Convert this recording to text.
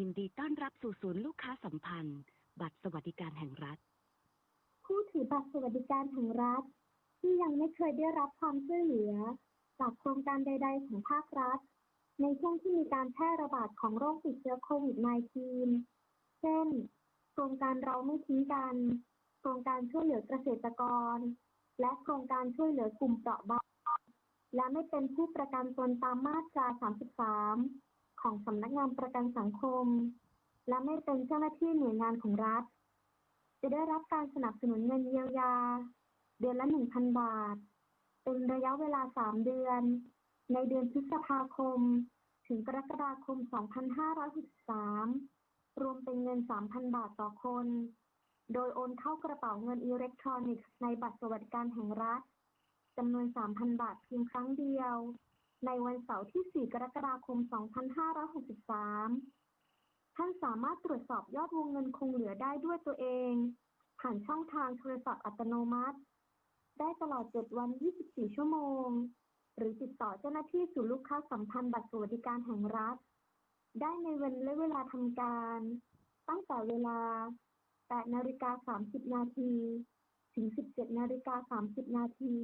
ยินดีต้อนรับสู่ศูนย์ลูกค้าสัมพันธ์ บัตรสวัสดิการแห่งรัฐ ผู้ถือบัตรสวัสดิการแห่งรัฐ ที่ยังไม่เคยได้รับความช่วยเหลือ จากโครงการใด ๆ ของภาครัฐ ในช่วงที่มีการแพร่ระบาดของโรคติดเชื้อโควิด -19 เช่น โครงการเราไม่ทิ้งกัน โครงการช่วยเหลือเกษตรกร และโครงการช่วยเหลือกลุ่มเปราะบางและไม่เป็นผู้ประกันตนตามมาตรา 33 ของสำนักงานประกันสังคม และไม่เป็นเจ้าหน้าที่หน่วยงานของรัฐ จะได้รับการสนับสนุนเงินเยียวยา เดือนละ1,000 บาท เป็นระยะเวลา 3 เดือน ในเดือนพฤษภาคม ถึงกรกฎาคม 2563 รวมเป็นเงิน 3,000 บาทต่อคน โดยโอนเข้ากระเป๋าเงินอิเล็กทรอนิกส์ในบัตรสวัสดิการแห่งรัฐจำนวน 3,000 บาทเพียงครั้งเดียว ในวันเสาร์ที่ 4 กรกฎาคม 2563 ท่านสามารถตรวจสอบยอดวงเงินคงเหลือได้ด้วยตัวเอง ผ่านช่องทางโทรศัพท์อัตโนมัติ ได้ตลอด 7 วัน 24 ชั่วโมง หรือติดต่อเจ้าหน้าที่ศูนย์ลูกค้าสัมพันธ์บัตรสวัสดิการแห่งรัฐ ได้ในวันและเวลาทำการ ตั้งแต่เวลา 8 นาฬิกา 30 นาที ถึง 17 นาฬิกา 30 นาที